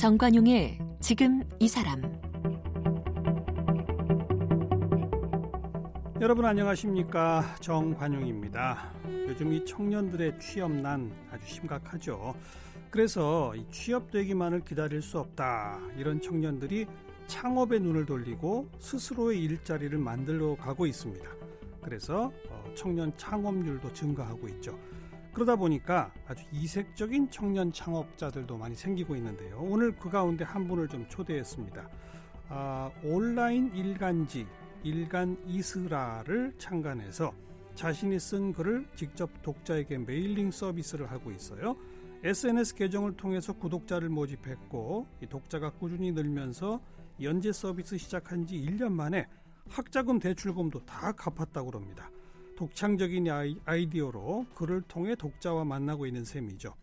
정관용의 지금 이 사람 여러분 안녕하십니까 정관용입니다. 요즘 이 청년들의 취업난 아주 심각하죠. 그래서 이 취업되기만을 기다릴 수 없다 이런 청년들이 창업에 눈을 돌리고 스스로의 일자리를 만들어 가고 있습니다. 그래서 어, 청년 창업률도 증가하고 있죠. 그러다 보니까 아주 이색적인 청년 창업자들도 많이 생기고 있는데요. 오늘 그 가운데 한 분을 좀 초대했습니다. 아, 온라인 일간지 일간 이스라를 창간해서 자신이 쓴 글을 직접 독자에게 메일링 서비스를 하고 있어요. SNS 계정을 통해서 구독자를 모집했고 이 독자가 꾸준히 늘면서 연재 서비스 시작한 지 1년 만에 학자금 대출금도 다 갚았다고 합니다. 독창적인 아이디어로 글을 통해 독자와 만나고 있는 셈이죠.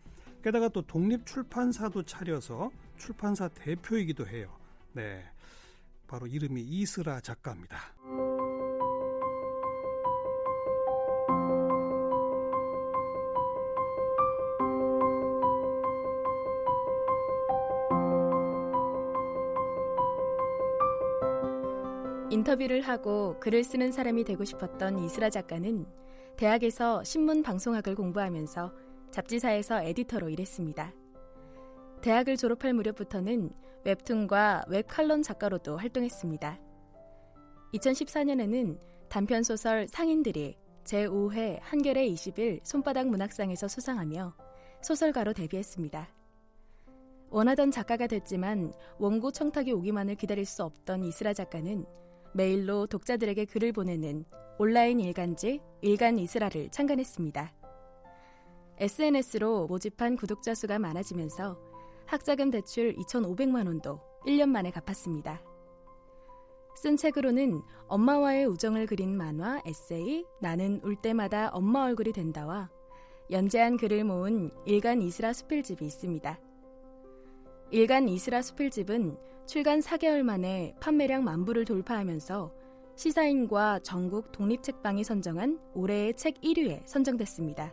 게다가 또 독립 출판사도 차려서 출판사 대표이기도 해요. 네. 바로 이름이 이스라 작가입니다. 인터뷰를 하고 글을 쓰는 사람이 되고 싶었던 이스라 작가는 대학에서 신문 방송학을 공부하면서 잡지사에서 에디터로 일했습니다. 대학을 졸업할 무렵부터는 웹툰과 웹칼럼 작가로도 활동했습니다. 2014년에는 단편소설 상인들이 제5회 한겨레 20일 손바닥 문학상에서 수상하며 소설가로 데뷔했습니다. 원하던 작가가 됐지만 원고 청탁이 오기만을 기다릴 수 없던 이스라 작가는 메일로 독자들에게 글을 보내는 온라인 일간지 일간 이스라를 창간했습니다. SNS로 모집한 구독자 수가 많아지면서 학자금 대출 2,500만 원도 1년 만에 갚았습니다. 쓴 책으로는 엄마와의 우정을 그린 만화 에세이 나는 울 때마다 엄마 얼굴이 된다와 연재한 글을 모은 일간 이스라 수필집이 있습니다. 일간 이스라 수필집은 출간 4개월 만에 판매량 만 부를 돌파하면서 시사인과 전국 독립책방이 선정한 올해의 책 1위에 선정됐습니다.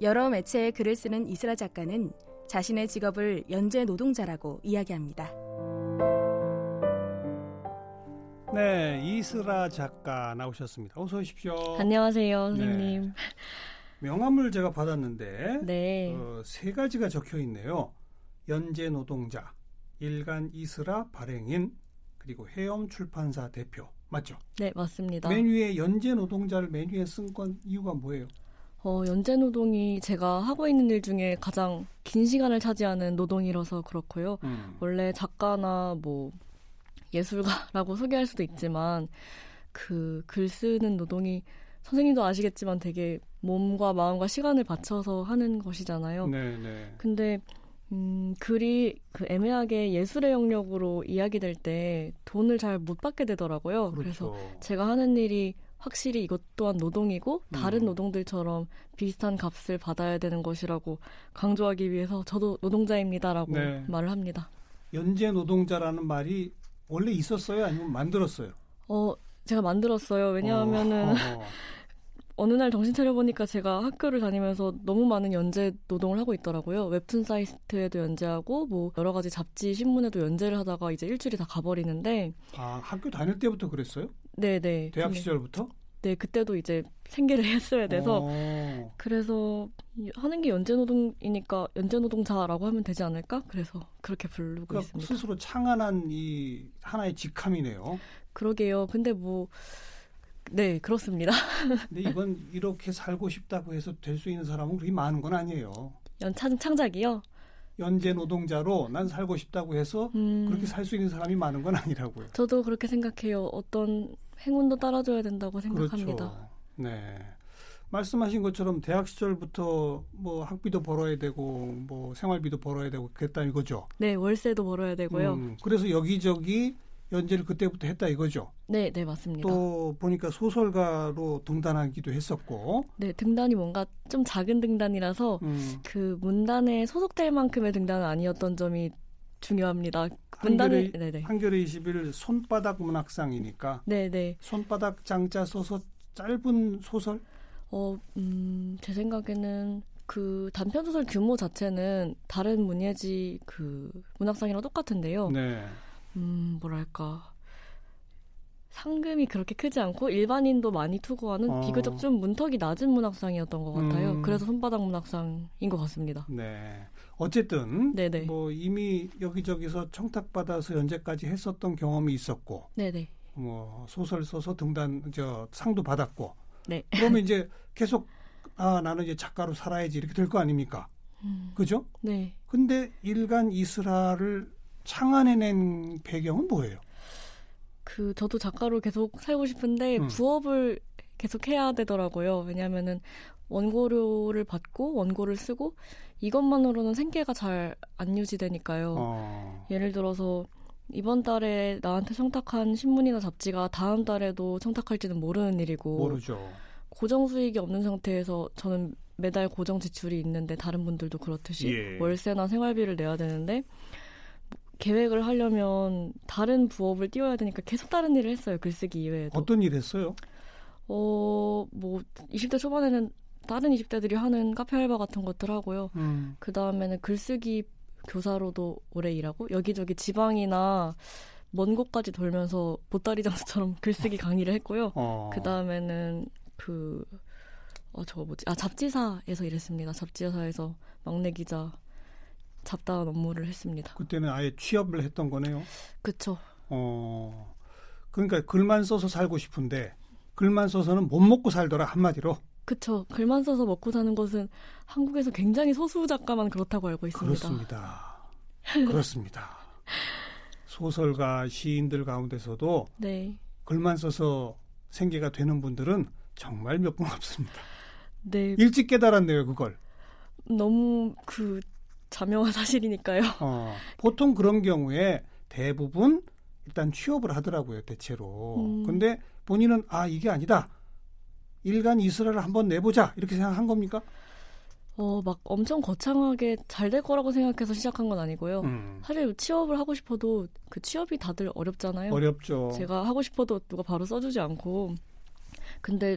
여러 매체에 글을 쓰는 이스라 작가는 자신의 직업을 연재 노동자라고 이야기합니다. 네, 이스라 작가 나오셨습니다. 어서 오십시오. 안녕하세요, 선생님. 네. 명함을 제가 받았는데 네. 어, 세 가지가 적혀 있네요. 연재 노동자, 일간 이스라 발행인, 그리고 해엄 출판사 대표. 맞죠? 네, 맞습니다. 메뉴에 연재 노동자를 메뉴에 쓴 건 이유가 뭐예요? 어, 연재 노동이 제가 하고 있는 일 중에 가장 긴 시간을 차지하는 노동이라서 그렇고요. 음. 원래 작가나 뭐 예술가라고 소개할 수도 있지만 그 글 쓰는 노동이 선생님도 아시겠지만 되게 몸과 마음과 시간을 바쳐서 하는 것이잖아요. 네, 네. 근데 음, 글이 그 애매하게 예술의 영역으로 이야기될 때 돈을 잘 못 받게 되더라고요. 그렇죠. 그래서 제가 하는 일이 확실히 이것 또한 노동이고 다른 음. 노동들처럼 비슷한 값을 받아야 되는 것이라고 강조하기 위해서 저도 노동자입니다라고 네. 말을 합니다. 연재 노동자라는 말이 원래 있었어요? 아니면 만들었어요? 어, 제가 만들었어요. 왜냐하면은 어, 어. 어느 날 정신 차려보니까 제가 학교를 다니면서 너무 많은 연재 노동을 하고 있더라고요. 웹툰 사이트에도 연재하고, 뭐, 여러 가지 잡지, 신문에도 연재를 하다가 이제 일주일이 다 가버리는데. 아, 학교 다닐 때부터 그랬어요? 네네. 대학 근데, 시절부터? 네, 그때도 이제 생계를 했어야 돼서. 오. 어. 그래서 하는 게 연재 노동이니까 연재 노동자라고 하면 되지 않을까? 그래서 그렇게 부르고 그러니까 있습니다. 스스로 창안한 이 하나의 직함이네요. 그러게요. 근데 뭐, 네, 그렇습니다. 근데 이건 이렇게 살고 싶다고 해서 될 수 있는 사람은 그렇게 많은 건 아니에요. 연창 창작이요? 연재 노동자로 난 살고 싶다고 해서 음. 그렇게 살 수 있는 사람이 많은 건 아니라고요. 저도 그렇게 생각해요. 어떤 행운도 따라줘야 된다고 생각합니다. 그렇죠. 네. 말씀하신 것처럼 대학 시절부터 뭐 학비도 벌어야 되고 뭐 생활비도 벌어야 되고 그랬다 이거죠. 네, 월세도 벌어야 되고요. 음, 그래서 여기저기 연재를 그때부터 했다 이거죠. 네, 네 맞습니다. 또 보니까 소설가로 등단하기도 했었고. 네, 등단이 뭔가 좀 작은 등단이라서 음. 그 문단에 소속될 만큼의 등단은 아니었던 점이 중요합니다. 문단이 네네. 한겨레 21 손바닥 문학상이니까. 네네. 네. 손바닥 장자 소설 짧은 소설? 어, 음, 제 생각에는 그 단편 소설 규모 자체는 다른 문예지 그 문학상이랑 똑같은데요. 네. 음, 뭐랄까. 상금이 그렇게 크지 않고 일반인도 많이 투고하는 어. 비교적 좀 문턱이 낮은 문학상이었던 것 같아요. 음. 그래서 손바닥 문학상인 것 같습니다. 네. 어쨌든 네네. 뭐 이미 여기저기서 청탁받아서 연재까지 했었던 경험이 있었고 네네. 뭐 소설 써서 등단 저 상도 받았고 네. 그러면 이제 계속 아 나는 이제 작가로 살아야지 이렇게 될 거 아닙니까? 음, 그죠? 네. 근데 일간 이스라를 창안해낸 배경은 뭐예요? 그 저도 작가로 계속 살고 싶은데 음. 부업을 계속 해야 되더라고요. 왜냐하면은 원고료를 받고 원고를 쓰고 이것만으로는 생계가 잘 안 유지되니까요. 어. 예를 들어서 이번 달에 나한테 청탁한 신문이나 잡지가 다음 달에도 청탁할지는 모르는 일이고 모르죠. 고정 수익이 없는 상태에서 저는 매달 고정 지출이 있는데 다른 분들도 그렇듯이 예. 월세나 생활비를 내야 되는데 뭐 계획을 하려면 다른 부업을 띄워야 되니까 계속 다른 일을 했어요. 글쓰기 이외에도. 어떤 일 했어요? 어, 뭐 20대 초반에는 다른 20대들이 하는 카페 알바 같은 것들 하고요. 음. 그 다음에는 글쓰기 교사로도 오래 일하고 여기저기 지방이나 먼 곳까지 돌면서 보따리 장수처럼 글쓰기 강의를 했고요. 어. 그 다음에는 그, 어, 저거 뭐지? 아, 잡지사에서 일했습니다. 잡지사에서 막내 기자 잡다한 업무를 했습니다. 그때는 아예 취업을 했던 거네요. 그쵸. 어. 그러니까 글만 써서 살고 싶은데 글만 써서는 못 먹고 살더라 한마디로. 그쵸. 글만 써서 먹고 사는 것은 한국에서 굉장히 소수 작가만 그렇다고 알고 있습니다. 그렇습니다. 그렇습니다. 소설가 시인들 가운데서도 네. 글만 써서 생계가 되는 분들은 정말 몇 분 없습니다. 네. 일찍 깨달았네요, 그걸. 너무 그 자명한 사실이니까요. 어, 보통 그런 경우에 대부분 일단 취업을 하더라고요, 대체로. 음. 근데 본인은 아, 이게 아니다. 일간 이스라를 한번 내보자. 이렇게 생각한 겁니까? 어, 막 엄청 거창하게 잘 될 거라고 생각해서 시작한 건 아니고요. 음, 사실 취업을 하고 싶어도 그 취업이 다들 어렵잖아요. 어렵죠. 제가 하고 싶어도 누가 바로 써주지 않고. 근데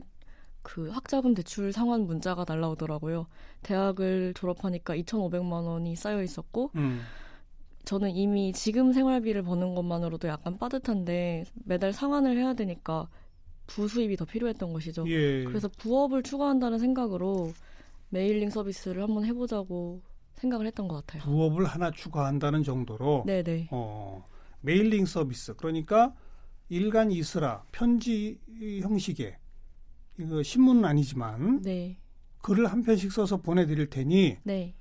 그 학자금 대출 상환 문자가 날라오더라고요. 대학을 졸업하니까 2,500만 원이 쌓여 있었고, 음, 저는 이미 지금 생활비를 버는 것만으로도 약간 빠듯한데 매달 상환을 해야 되니까 부수입이 더 필요했던 것이죠. 예. 그래서 부업을 추구한다는 생각으로 메일링 서비스를 한번 해보자고 생각을 했던 것 같아요. 부업을 하나 추가한다는 정도로 네네. 어, 메일링 서비스 그러니까 일간 이스라 편지 형식의 이거 신문은 아니지만 네. 글을 한 편씩 써서 보내드릴 테니 네.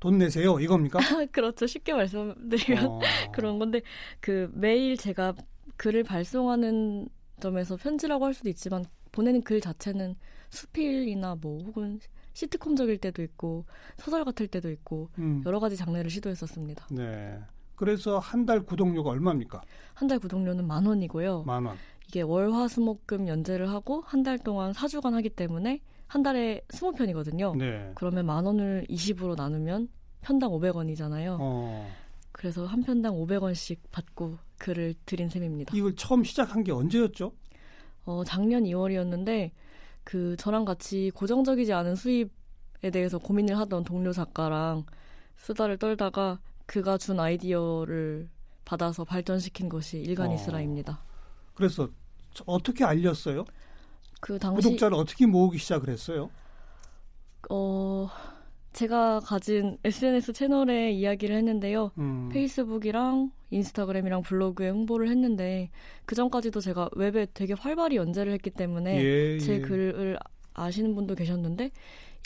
돈 내세요 이겁니까? 그렇죠. 쉽게 말씀드리면 어, 그런 건데 그 매일 제가 글을 발송하는 점에서 편지라고 할 수도 있지만 보내는 글 자체는 수필이나 뭐 혹은 시트콤적일 때도 있고 소설 같을 때도 있고 음, 여러 가지 장르를 시도했었습니다. 네. 그래서 한 달 구독료가 얼마입니까? 한 달 구독료는 만 원이고요. 만 원. 이게 월 화 수 목 금 연재를 하고 한 달 동안 4주간 하기 때문에 한 달에 20편이거든요. 네. 그러면 만 원을 20으로 나누면 편당 500원이잖아요. 어, 그래서 한 편당 500원씩 받고 글을 드린 셈입니다. 이걸 처음 시작한 게 언제였죠? 어, 작년 2월이었는데 그 저랑 같이 고정적이지 않은 수입에 대해서 고민을 하던 동료 작가랑 수다를 떨다가 그가 준 아이디어를 받아서 발전시킨 것이 일간 어. 이스라입니다. 그래서 저- 어떻게 알렸어요? 그 당시 구독자를 어떻게 모으기 시작을 했어요? 어 제가 가진 SNS 채널에 이야기를 했는데요. 음, 페이스북이랑 인스타그램이랑 블로그에 홍보를 했는데 그 전까지도 제가 웹에 되게 활발히 연재를 했기 때문에 예, 제 예. 글을 아시는 분도 계셨는데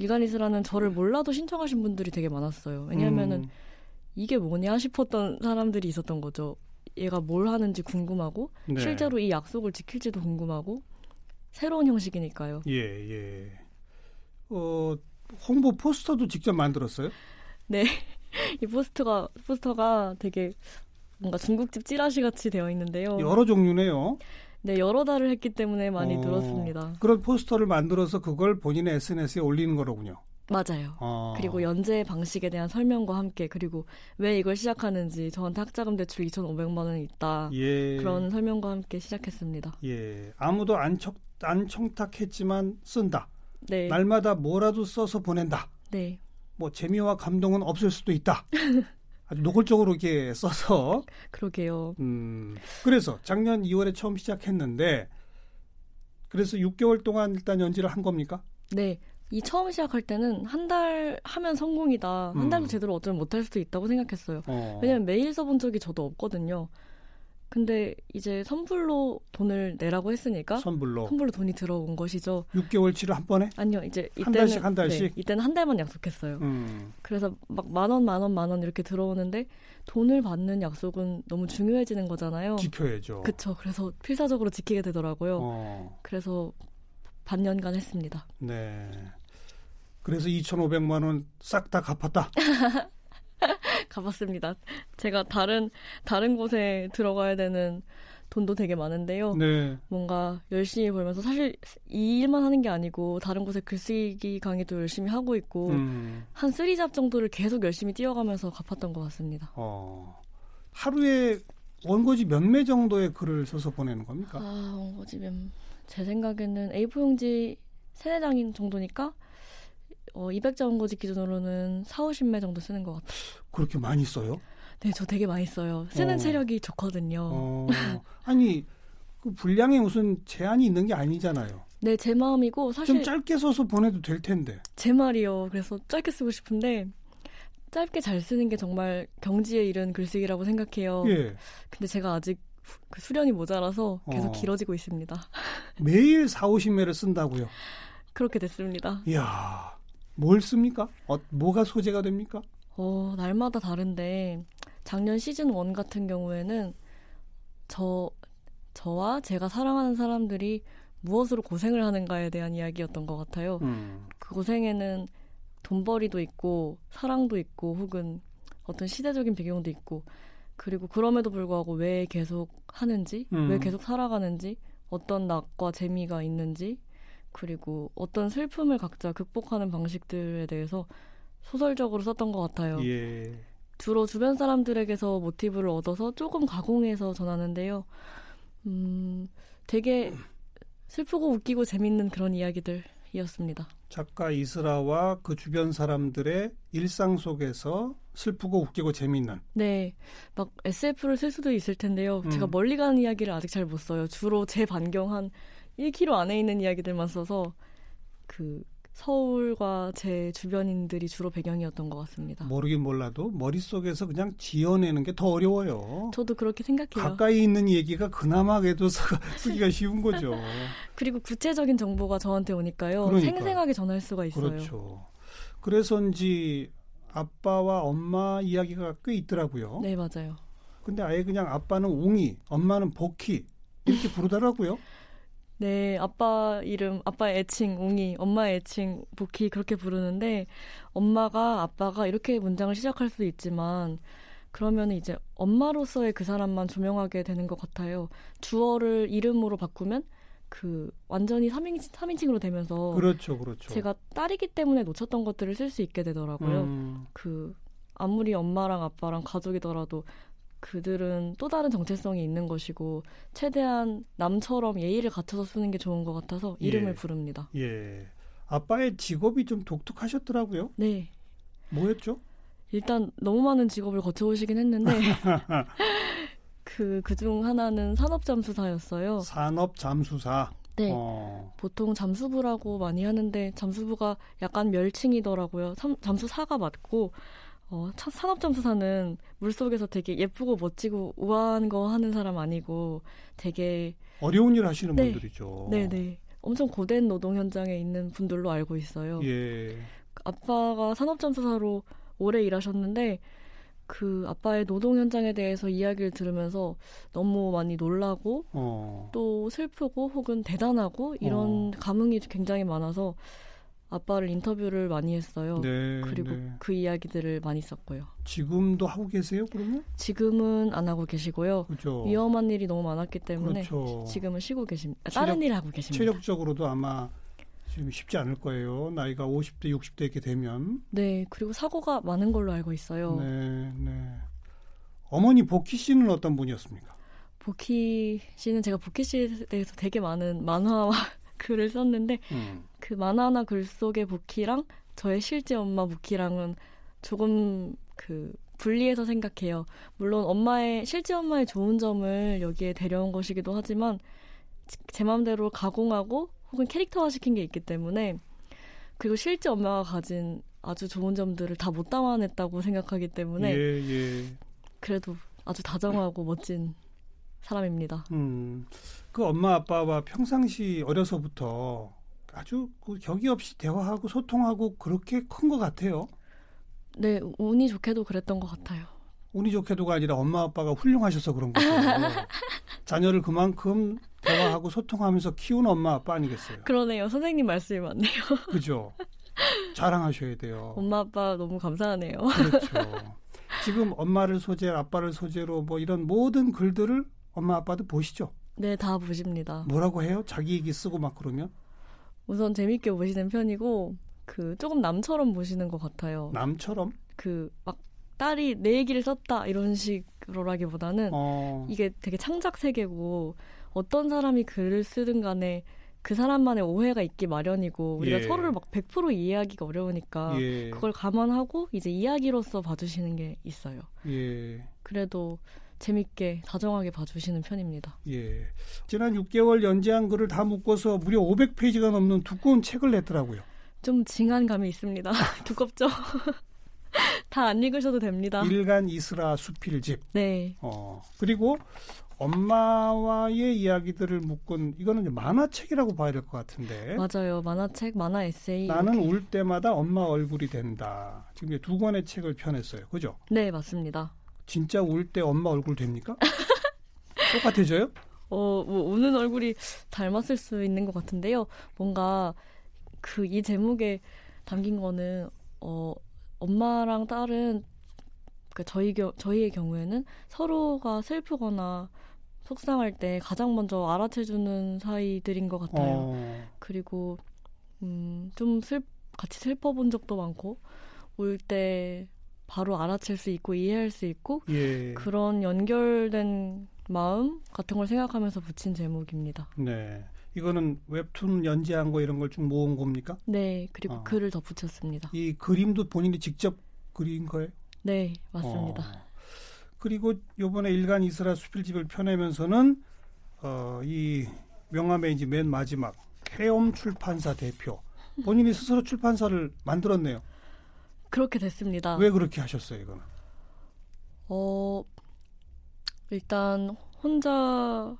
일간이스라는 저를 몰라도 신청하신 분들이 되게 많았어요. 왜냐하면은 음, 이게 뭐냐 싶었던 사람들이 있었던 거죠. 얘가 뭘 하는지 궁금하고 네. 실제로 이 약속을 지킬지도 궁금하고 새로운 형식이니까요. 예, 예. 어, 홍보 포스터도 직접 만들었어요? 네, 이 포스터가 포스터가 되게 뭔가 중국집 찌라시 같이 되어 있는데요. 여러 종류네요. 네, 여러 달을 했기 때문에 많이 어, 들었습니다. 그런 포스터를 만들어서 그걸 본인의 SNS에 올리는 거로군요. 맞아요. 어. 그리고 연재 방식에 대한 설명과 함께 그리고 왜 이걸 시작하는지 저한테 학자금 대출 2,500만 원이 있다. 예, 그런 설명과 함께 시작했습니다. 예, 아무도 안, 청, 안 청탁했지만 쓴다. 네. 날마다 뭐라도 써서 보낸다. 네, 뭐 재미와 감동은 없을 수도 있다. 아주 노골적으로 이렇게 써서 그러게요. 음, 그래서 작년 2월에 처음 시작했는데 그래서 6개월 동안 일단 연지를 한 겁니까? 네. 이 처음 시작할 때는 한 달 하면 성공이다. 한 달도 음. 제대로 어쩌면 못할 수도 있다고 생각했어요. 어. 왜냐면 매일 써본 적이 저도 없거든요. 근데 이제 선불로 돈을 내라고 했으니까 선불로 선불로 돈이 들어온 것이죠. 6개월치를 한 번에 아니요, 이제 한 이때는 달씩, 한 달씩? 네, 이때는 한 달만 약속했어요. 음, 그래서 막 만 원, 만 원, 만 원 이렇게 들어오는데 돈을 받는 약속은 너무 중요해지는 거잖아요. 지켜야죠. 어. 그쵸. 그래서 필사적으로 지키게 되더라고요. 어, 그래서 반년간 했습니다. 네. 그래서 2,500만 원 싹 다 갚았다. 가봤습니다. 제가 다른 다른 곳에 들어가야 되는 돈도 되게 많은데요. 네. 뭔가 열심히 벌면서 사실 이 일만 하는 게 아니고 다른 곳에 글쓰기 강의도 열심히 하고 있고 음, 한 쓰리잡 정도를 계속 열심히 뛰어가면서 갚았던 것 같습니다. 어, 하루에 원고지 몇 매 정도의 글을 써서 보내는 겁니까? 아, 원고집은 제 생각에는 A4 용지 세네 장 정도니까 어, 200자 원고집 기준으로는 4, 50매 정도 쓰는 것 같아요. 그렇게 많이 써요? 네, 저 되게 많이 써요. 쓰는 어. 체력이 좋거든요. 어, 아니 그 분량에 무슨 제한이 있는 게 아니잖아요. 네, 제 마음이고 좀 사실 짧게 써서 보내도 될 텐데. 제 말이요. 그래서 짧게 쓰고 싶은데 짧게 잘 쓰는 게 정말 경지에 이른 글쓰기라고 생각해요. 예, 근데 제가 아직 후- 그 수련이 모자라서 계속 어. 길어지고 있습니다. 매일 4, 50매를 쓴다고요. 그렇게 됐습니다. 이야, 뭘 씁니까? 어, 뭐가 소재가 됩니까? 어, 날마다 다른데 작년 시즌 1 같은 경우에는 저 저와 제가 사랑하는 사람들이 무엇으로 고생을 하는가에 대한 이야기였던 것 같아요. 음, 그 고생에는 돈벌이도 있고 사랑도 있고 혹은 어떤 시대적인 배경도 있고 그리고 그럼에도 불구하고 왜 계속 하는지 음. 왜 계속 살아가는지 어떤 낙과 재미가 있는지 그리고 어떤 슬픔을 각자 극복하는 방식들에 대해서 소설적으로 썼던 것 같아요. 예, 주로 주변 사람들에게서 모티브를 얻어서 조금 가공해서 전하는데요. 음, 되게 슬프고 웃기고 재밌는 그런 이야기들이었습니다. 작가 이스라와 그 주변 사람들의 일상 속에서 슬프고 웃기고 재미있는. 네, 막 SF를 쓸 수도 있을 텐데요. 음. 제가 멀리 가는 이야기를 아직 잘 못 써요. 주로 제 반경 한 1km 안에 있는 이야기들만 써서 그 서울과 제 주변인들이 주로 배경이었던 것 같습니다. 모르긴 몰라도 머릿속에서 그냥 지어내는 게 더 어려워요. 저도 그렇게 생각해요. 가까이 있는 얘기가 그나마 그래도 써- 쓰기가 쉬운 거죠. 그리고 구체적인 정보가 저한테 오니까요. 그러니까요. 생생하게 전할 수가 있어요. 그렇죠. 그래서인지 아빠와 엄마 이야기가 꽤 있더라고요. 네, 맞아요. 근데 아예 그냥 아빠는 웅이, 엄마는 복희 이렇게 부르더라고요. 네, 아빠 이름, 아빠의 애칭, 웅이, 엄마의 애칭, 복희 그렇게 부르는데 엄마가 아빠가 이렇게 문장을 시작할 수도 있지만 그러면 이제 엄마로서의 그 사람만 조명하게 되는 것 같아요. 주어를 이름으로 바꾸면 그 완전히 3인칭, 3인칭으로 되면서 그렇죠, 그렇죠. 제가 딸이기 때문에 놓쳤던 것들을 쓸 수 있게 되더라고요. 음, 그 아무리 엄마랑 아빠랑 가족이더라도 그들은 또 다른 정체성이 있는 것이고 최대한 남처럼 예의를 갖춰서 쓰는 게 좋은 것 같아서 이름을 예. 부릅니다. 예. 아빠의 직업이 좀 독특하셨더라고요. 네. 뭐였죠? 일단 너무 많은 직업을 거쳐오시긴 했는데 그 그중 하나는 산업 잠수사였어요. 산업 잠수사. 네. 어, 보통 잠수부라고 많이 하는데 잠수부가 약간 멸칭이더라고요. 삼- 잠수사가 맞고 어, 차- 산업잠수사는 물속에서 되게 예쁘고 멋지고 우아한 거 하는 사람 아니고 되게 어려운 일 하시는 네. 분들이죠. 네 네 엄청 고된 노동 현장에 있는 분들로 알고 있어요. 예. 아빠가 산업잠수사로 오래 일하셨는데 그 아빠의 노동 현장에 대해서 이야기를 들으면서 너무 많이 놀라고 어. 또 슬프고 혹은 대단하고 이런 어. 감흥이 굉장히 많아서 아빠를 인터뷰를 많이 했어요. 네. 그리고 네. 그 이야기들을 많이 썼고요. 지금도 하고 계세요, 그러면? 지금은 안 하고 계시고요. 그죠. 위험한 일이 너무 많았기 때문에 그렇죠. 지금은 쉬고 계십니다. 아, 체력- 다른 일 하고 계십니다. 체력적으로도 아마 지금 쉽지 않을 거예요. 나이가 50대, 60대 이렇게 되면. 네, 그리고 사고가 많은 걸로 알고 있어요. 네, 네. 어머니 복희 씨는 어떤 분이었습니까? 보키 씨는 제가 보키 씨에 대해서 되게 많은 만화와 글을 썼는데 음. 그 만화나 글 속의 보키랑 저의 실제 엄마 무키랑은 조금 그 분리해서 생각해요. 물론 엄마의 실제 엄마의 좋은 점을 여기에 데려온 것이기도 하지만 제 마음대로 가공하고 혹은 캐릭터화 시킨 게 있기 때문에 그리고 실제 엄마가 가진 아주 좋은 점들을 다 못 담아냈다고 생각하기 때문에 예, 예. 그래도 아주 다정하고 멋진 사람입니다. 음, 그 엄마 아빠와 평상시 어려서부터 아주 그 격이 없이 대화하고 소통하고 그렇게 큰 것 같아요. 네, 운이 좋게도 그랬던 것 같아요. 운이 좋게도가 아니라 엄마 아빠가 훌륭하셔서 그런 거죠. 자녀를 그만큼 대화하고 소통하면서 키운 엄마 아빠 아니겠어요? 그러네요. 선생님 말씀이 맞네요. 그죠? 자랑하셔야 돼요. 엄마 아빠 너무 감사하네요. 그렇죠. 지금 엄마를 소재, 아빠를 소재로 뭐 이런 모든 글들을 엄마 아빠도 보시죠. 네, 다 보십니다. 뭐라고 해요? 자기 얘기 쓰고 막 그러면 우선 재밌게 보시는 편이고 그 조금 남처럼 보시는 것 같아요. 남처럼 그 막 딸이 내 얘기를 썼다 이런 식으로라기보다는 어, 이게 되게 창작 세계고 어떤 사람이 글을 쓰든 간에 그 사람만의 오해가 있기 마련이고 우리가 예. 서로를 막 100% 이해하기가 어려우니까 예, 그걸 감안하고 이제 이야기로서 봐주시는 게 있어요. 예, 그래도 재밌게 다정하게 봐주시는 편입니다. 예. 지난 6개월 연재한 글을 다 묶어서 무려 500페이지가 넘는 두꺼운 책을 냈더라고요. 좀 징한 감이 있습니다. 두껍죠? 다 안 읽으셔도 됩니다. 일간 이스라 수필집. 네. 어, 그리고 엄마와의 이야기들을 묶은 이거는 만화책이라고 봐야 될 것 같은데. 맞아요. 만화책, 만화 에세이. 나는 이렇게. 울 때마다 엄마 얼굴이 된다. 지금 두 권의 책을 펴냈어요. 그죠? 네, 맞습니다. 진짜 울 때 엄마 얼굴 됩니까? 똑같아져요? 어, 뭐 우는 얼굴이 닮았을 수 있는 것 같은데요. 뭔가 그 이 제목에 담긴 거는 어 엄마랑 딸은 그 저희 겨, 저희의 경우에는 서로가 슬프거나 속상할 때 가장 먼저 알아채주는 사이들인 것 같아요. 어, 그리고 음, 좀 슬, 같이 슬퍼본 적도 많고 울 때 바로 알아챌 수 있고 이해할 수 있고 예. 그런 연결된 마음 같은 걸 생각하면서 붙인 제목입니다. 네. 이거는 웹툰 연재한 거 이런 걸쭉 모은 겁니까? 네, 그리고 어. 글을 덧붙였습니다. 이 그림도 본인이 직접 그린 거예요? 네, 맞습니다. 어. 그리고 요번에 일간 이스라 수필집을 펴내면서는 어, 이 명함의 이제 맨 마지막 해엄 출판사 대표 본인이 스스로 출판사를 만들었네요. 그렇게 됐습니다. 왜 그렇게 하셨어요, 이거는? 어, 일단 혼자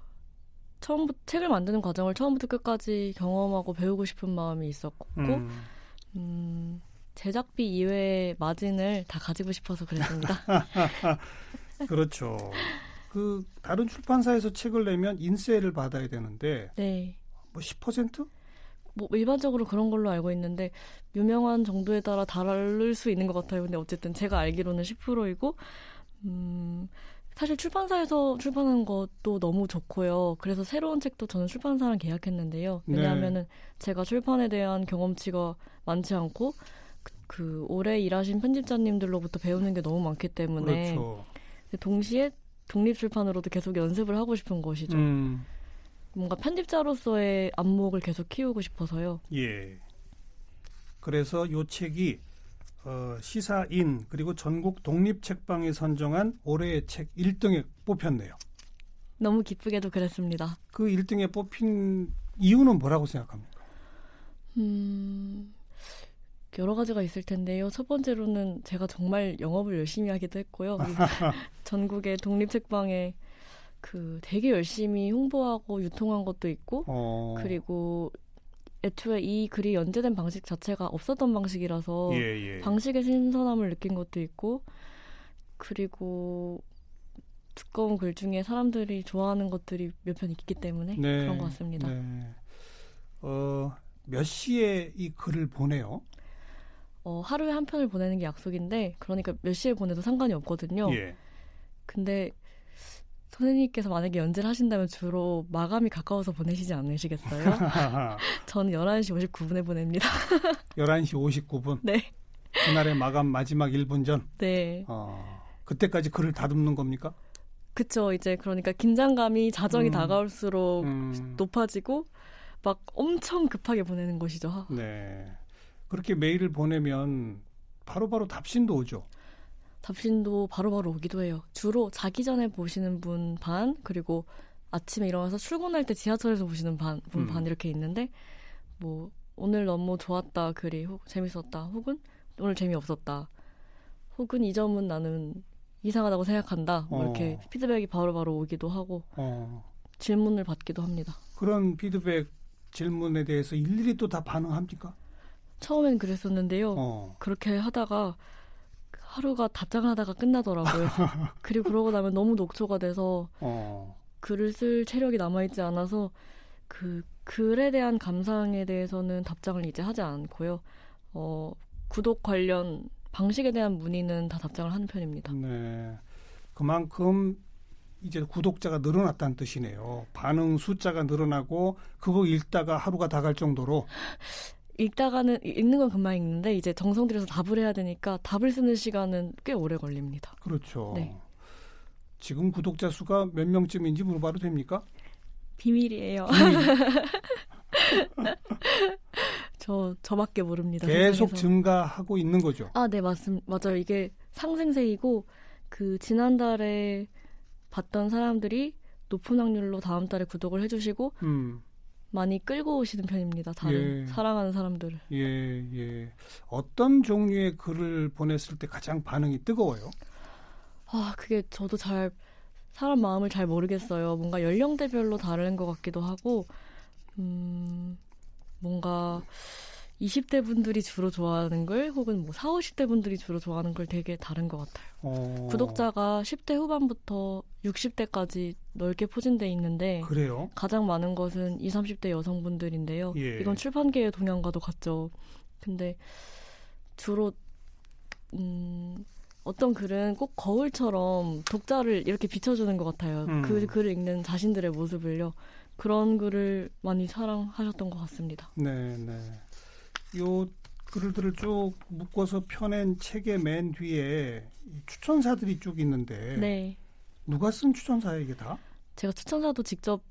처음부터 책을 만드는 과정을 처음부터 끝까지 경험하고 배우고 싶은 마음이 있었고, 음, 음, 제작비 이외의 마진을 다 가지고 싶어서 그랬습니다. 그렇죠. 그 다른 출판사에서 책을 내면 인세를 받아야 되는데 네. 뭐 10%? 뭐 일반적으로 그런 걸로 알고 있는데 유명한 정도에 따라 다를 수 있는 것 같아요. 근데 어쨌든 제가 알기로는 10%이고 음 사실 출판사에서 출판하는 것도 너무 좋고요. 그래서 새로운 책도 저는 출판사랑 계약했는데요. 네. 왜냐하면은 제가 출판에 대한 경험치가 많지 않고 그, 그 오래 일하신 편집자님들로부터 배우는 게 너무 많기 때문에 그렇죠. 동시에 독립 출판으로도 계속 연습을 하고 싶은 것이죠. 음, 뭔가 편집자로서의 안목을 계속 키우고 싶어서요. 예. 그래서 요 책이 어, 시사인 그리고 전국 독립 책방에 선정한 올해의 책 1등에 뽑혔네요. 너무 기쁘게도 그랬습니다. 그 1등에 뽑힌 이유는 뭐라고 생각합니까? 음, 여러 가지가 있을 텐데요. 첫 번째로는 제가 정말 영업을 열심히 하기도 했고요. 전국의 독립 책방에 그 되게 열심히 홍보하고 유통한 것도 있고, 어, 그리고 애초에 이 글이 연재된 방식 자체가 없었던 방식이라서 예, 예. 방식의 신선함을 느낀 것도 있고, 그리고 두꺼운 글 중에 사람들이 좋아하는 것들이 몇 편 있기 때문에 네, 그런 것 같습니다. 네. 어, 몇 시에 이 글을 보내요? 어, 하루에 한 편을 보내는 게 약속인데, 그러니까 몇 시에 보내도 상관이 없거든요. 예. 근데 선생님께서 만약에 연재를 하신다면 주로 마감이 가까워서 보내시지 않으시겠어요? 저는 11시 59분에 보냅니다. 11시 59분. 네. 그날의 마감 마지막 1분 전. 네. 어, 그때까지 글을 다듬는 겁니까? 그쵸. 이제 그러니까 긴장감이 자정이 음. 다가올수록 음, 높아지고 막 엄청 급하게 보내는 것이죠. 네. 그렇게 메일을 보내면 바로바로 답신도 오죠. 답신도 바로 바로 오기도 해요. 주로 자기 전에 보시는 분 반, 그리고 아침에 일어나서 출근할 때 지하철에서 보시는 반, 분 음. 반 이렇게 있는데, 뭐, 오늘 너무 좋았다, 글이, 혹, 재밌었다, 혹은 오늘 재미없었다, 혹은 이 점은 나는 이상하다고 생각한다, 뭐 이렇게 어. 피드백이 바로바로 오기도 하고, 어, 질문을 받기도 합니다. 그런 피드백 질문에 대해서 일일이 또 다 반응합니까? 처음엔 그랬었는데요. 어, 그렇게 하다가 하루가 답장을 하다가 끝나더라고요. 그리고 그러고 나면 너무 녹초가 돼서 어, 글을 쓸 체력이 남아있지 않아서 그 글에 대한 감상에 대해서는 답장을 이제 하지 않고요. 어, 구독 관련 방식에 대한 문의는 다 답장을 하는 편입니다. 네. 그만큼 이제 구독자가 늘어났다는 뜻이네요. 반응 숫자가 늘어나고 그거 읽다가 하루가 다 갈 정도로 읽다가는 읽는 건 금방 읽는데 이제 정성 들여서 답을 해야 되니까 답을 쓰는 시간은 꽤 오래 걸립니다. 그렇죠. 네. 지금 구독자 수가 몇 명쯤인지 물어봐도 됩니까? 비밀이에요. 저 저밖에 모릅니다. 계속 세상에서. 증가하고 있는 거죠. 아, 네, 맞습니다. 맞아요. 이게 상승세이고 그 지난달에 봤던 사람들이 높은 확률로 다음 달에 구독을 해주시고 음, 많이 끌고 오시는 편입니다. 다른 예. 사랑하는 사람들을. 예, 예. 어떤 종류의 글을 보냈을 때 가장 반응이 뜨거워요? 아, 그게 저도 잘 사람 마음을 잘 모르겠어요. 뭔가 연령대별로 다른 것 같기도 하고, 음, 뭔가 20대 분들이 주로 좋아하는 글, 혹은 뭐 40, 50대 분들이 주로 좋아하는 걸 되게 다른 것 같아요. 어, 구독자가 10대 후반부터 60대까지 넓게 포진돼 있는데, 그래요? 가장 많은 것은 20, 30대 여성분들인데요. 예. 이건 출판계의 동향과도 같죠. 근데 주로 음, 어떤 글은 꼭 거울처럼 독자를 이렇게 비춰주는 것 같아요. 음. 그 글을 읽는 자신들의 모습을요. 그런 글을 많이 사랑하셨던 것 같습니다. 네, 네. 요 글들을 쭉 묶어서 펴낸 책의 맨 뒤에 이 추천사들이 쭉 있는데 네. 누가 쓴 추천사예요 이게 다? 제가 추천사도 직접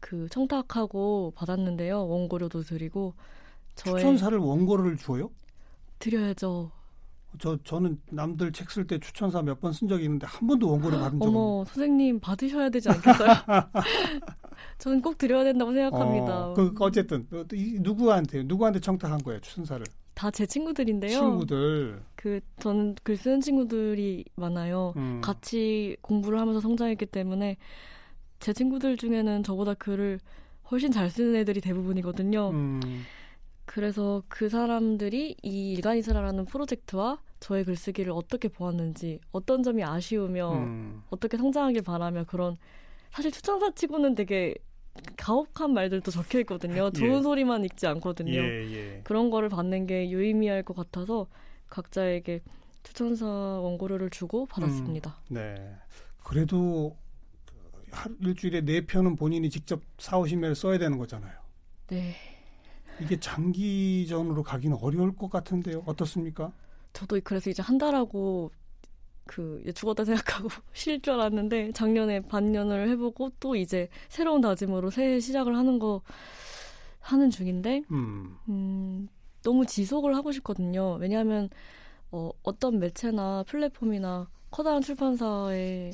그 청탁하고 받았는데요. 원고료도 드리고 저의 추천사를 원고를 줘요? 드려야죠. 저 저는 남들 책 쓸 때 추천사 몇 번 쓴 적이 있는데 한 번도 원고를 받은 적은 어머 선생님 받으셔야 되지 않겠어요? 저는 꼭 드려야 된다고 생각합니다. 어, 그 어쨌든 어, 이- 누구한테 누구한테 청탁한 거예요 추천사를? 다 제 친구들인데요. 친구들. 그 저는 글 쓰는 친구들이 많아요. 음. 같이 공부를 하면서 성장했기 때문에 제 친구들 중에는 저보다 글을 훨씬 잘 쓰는 애들이 대부분이거든요. 음, 그래서 그 사람들이 이 일간이스라라는 프로젝트와 저의 글쓰기를 어떻게 보았는지, 어떤 점이 아쉬우며 음. 어떻게 성장하길 바라며 그런 사실 추천사 치고는 되게 가혹한 말들도 적혀 있거든요. 좋은 예. 소리만 읽지 않거든요. 예, 예. 그런 거를 받는 게 유의미할 것 같아서 각자에게 추천사 원고료를 주고 받았습니다. 네. 그래도 하루 일주일에 네 편은 본인이 직접 사오시면 써야 되는 거잖아요. 네. 이게 장기전으로 가기는 어려울 것 같은데요. 어떻습니까? 저도 그래서 이제 한 달하고 그 죽었다 생각하고 쉴 줄 알았는데 작년에 반년을 해보고 또 이제 새로운 다짐으로 새해 시작을 하는 거 하는 중인데 음, 음, 너무 지속을 하고 싶거든요. 왜냐하면 어, 어떤 매체나 플랫폼이나 커다란 출판사의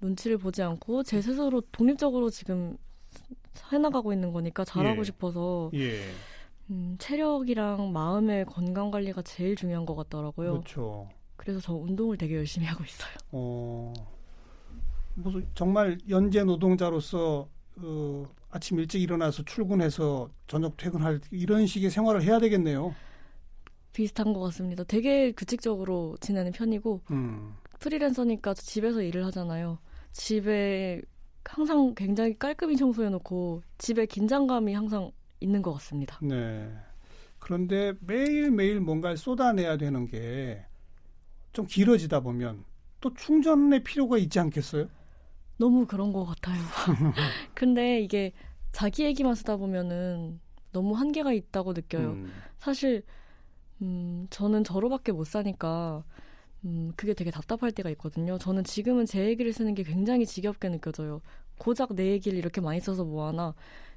눈치를 보지 않고 제 스스로 독립적으로 지금 해나가고 있는 거니까 잘하고 예. 싶어서 예, 음, 체력이랑 마음의 건강 관리가 제일 중요한 것 같더라고요. 그렇죠. 그래서 저 운동을 되게 열심히 하고 있어요. 어, 무슨 정말 연재 노동자로서 어, 아침 일찍 일어나서 출근해서 저녁 퇴근할 이런 식의 생활을 해야 되겠네요. 비슷한 것 같습니다. 되게 규칙적으로 지내는 편이고 음, 프리랜서니까 집에서 일을 하잖아요. 집에 항상 굉장히 깔끔히 청소해놓고 집에 긴장감이 항상 있는 것 같습니다. 네. 그런데 매일 매일 뭔가를 쏟아내야 되는 게 좀 길어지다 보면 또 충전의 필요가 있지 않겠어요? 너무 그런 것 같아요. 근데 이게 자기 얘기만 쓰다 보면은 너무 한계가 있다고 느껴요. 음, 사실 음, 저는 저로밖에 못 사니까 음, 그게 되게 답답할 때가 있거든요. 저는 지금은 제 얘기를 쓰는 게 굉장히 지겹게 느껴져요. 고작 내 얘기를 이렇게 많이 써서 뭐하나.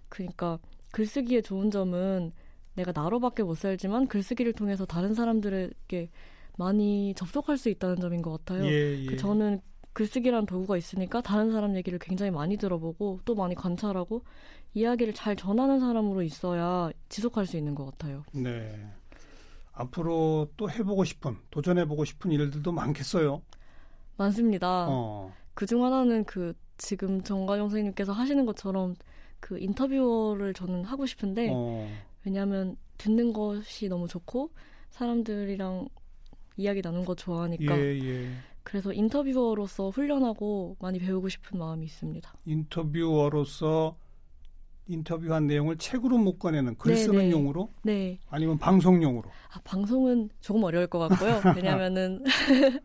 그러니까 글쓰기의 좋은 점은 내가 나로밖에 못 살지만 글쓰기를 통해서 다른 사람들에게 많이 접속할 수 있다는 점인 것 같아요. 예, 예. 그 저는 글쓰기란 도구가 있으니까 다른 사람 얘기를 굉장히 많이 들어보고 또 많이 관찰하고 이야기를 잘 전하는 사람으로 있어야 지속할 수 있는 것 같아요. 네. 앞으로 또 해보고 싶은, 도전해보고 싶은 일들도 많겠어요. 많습니다. 어. 그중 하나는 그 지금 정관용 선생님께서 하시는 것처럼 그 인터뷰어를 저는 하고 싶은데 어. 왜냐하면 듣는 것이 너무 좋고 사람들이랑 이야기 나눈 거 좋아하니까 예, 예. 그래서 인터뷰어로서 훈련하고 많이 배우고 싶은 마음이 있습니다. 인터뷰어로서 인터뷰한 내용을 책으로 묶어내는 글 네, 쓰는 네. 용으로 네, 아니면 방송용으로. 아, 방송은 조금 어려울 것 같고요. 왜냐하면은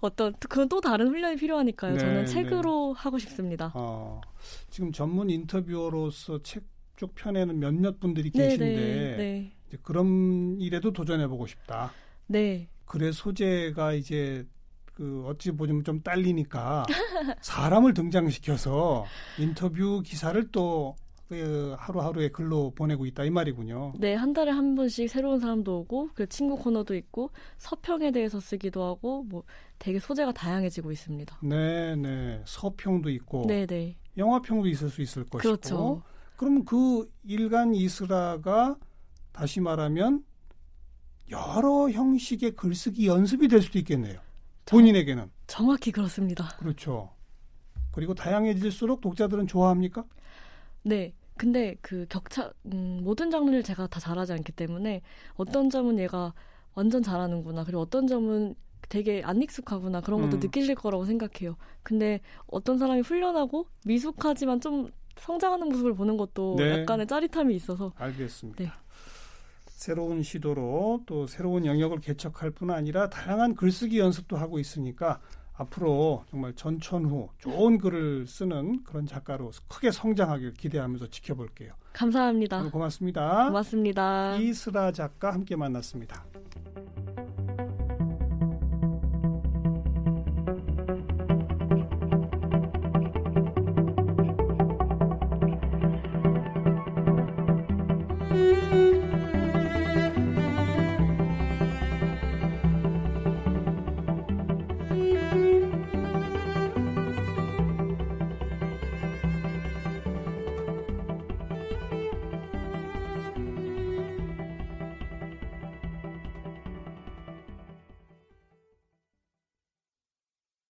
어떤 그건 또 다른 훈련이 필요하니까요. 네, 저는 책으로 하고 싶습니다. 어, 지금 전문 인터뷰어로서 책쪽 펴내는 몇몇 분들이 네, 계신데 네, 네, 이제 그런 일에도 도전해 보고 싶다. 네, 글의 소재가 이제 그 어찌 보면 좀 딸리니까 사람을 등장시켜서 인터뷰 기사를 또 그 하루하루의 글로 보내고 있다 이 말이군요. 네, 한 달에 한 번씩 새로운 사람도 오고 그 친구 코너도 있고 서평에 대해서 쓰기도 하고 뭐 되게 소재가 다양해지고 있습니다. 네, 네. 서평도 있고 네, 네, 영화평도 있을 수 있을 것이고. 그렇죠. 그러면 그 일간 이스라가 다시 말하면 여러 형식의 글쓰기 연습이 될 수도 있겠네요. 본인에게는. 정확히 그렇습니다. 그렇죠. 그리고 다양해질수록 독자들은 좋아합니까? 네. 근데 그 격차, 음, 모든 장르를 제가 다 잘하지 않기 때문에 어떤 점은 얘가 완전 잘하는구나. 그리고 어떤 점은 되게 안 익숙하구나. 그런 것도 음. 느끼실 거라고 생각해요. 근데 어떤 사람이 훈련하고 미숙하지만 좀 성장하는 모습을 보는 것도 네. 약간의 짜릿함이 있어서 알겠습니다. 네. 새로운 시도로 또 새로운 영역을 개척할 뿐 아니라 다양한 글쓰기 연습도 하고 있으니까 앞으로 정말 전천후 좋은 글을 쓰는 그런 작가로 크게 성장하길 기대하면서 지켜볼게요. 감사합니다. 고맙습니다. 고맙습니다. 이스라 작가 함께 만났습니다.